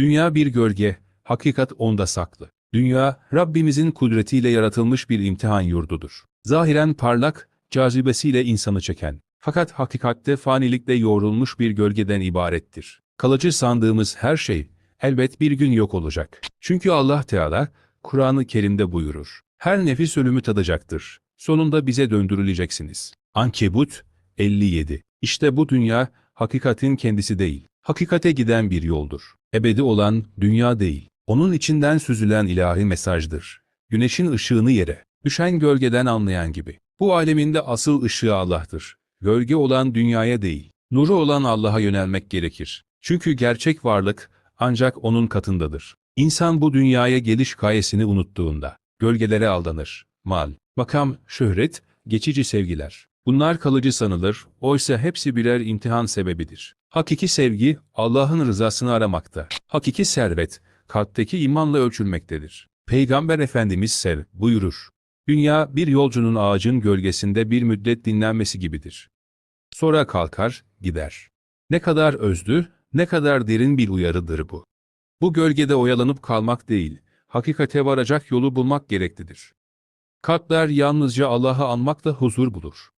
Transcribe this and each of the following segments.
Dünya bir gölge, hakikat onda saklı. Dünya, Rabbimizin kudretiyle yaratılmış bir imtihan yurdudur. Zahiren parlak, cazibesiyle insanı çeken. Fakat hakikatte fanilikle yoğrulmuş bir gölgeden ibarettir. Kalıcı sandığımız her şey, elbet bir gün yok olacak. Çünkü Allah Teala, Kur'an-ı Kerim'de buyurur. Her nefis ölümü tadacaktır. Sonunda bize döndürüleceksiniz. Ankebut 57 İşte bu dünya, hakikatin kendisi değil. Hakikate giden bir yoldur. Ebedi olan dünya değil. Onun içinden süzülen ilahi mesajdır. Güneşin ışığını yere, düşen gölgeden anlayan gibi. Bu aleminde asıl ışığı Allah'tır. Gölge olan dünyaya değil, nuru olan Allah'a yönelmek gerekir. Çünkü gerçek varlık ancak O'nun katındadır. İnsan bu dünyaya geliş gayesini unuttuğunda, gölgelere aldanır. Mal, makam, şöhret, geçici sevgiler. Bunlar kalıcı sanılır, oysa hepsi birer imtihan sebebidir. Hakiki sevgi, Allah'ın rızasını aramakta. Hakiki servet, kalpteki imanla ölçülmektedir. Peygamber Efendimiz sev buyurur. Dünya bir yolcunun ağacın gölgesinde bir müddet dinlenmesi gibidir. Sonra kalkar, gider. Ne kadar özlü, ne kadar derin bir uyarıdır bu. Bu gölgede oyalanıp kalmak değil, hakikate varacak yolu bulmak gereklidir. Kalpler yalnızca Allah'ı anmakla huzur bulur.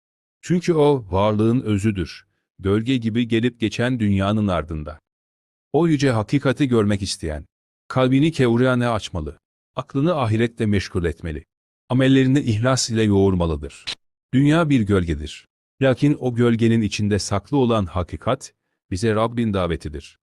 Çünkü o varlığın özüdür. Gölge gibi gelip geçen dünyanın ardında. O yüce hakikati görmek isteyen, kalbini kevriyane açmalı, aklını ahirette meşgul etmeli, amellerini ihlas ile yoğurmalıdır. Dünya bir gölgedir. Lakin o gölgenin içinde saklı olan hakikat, bize Rabbin davetidir.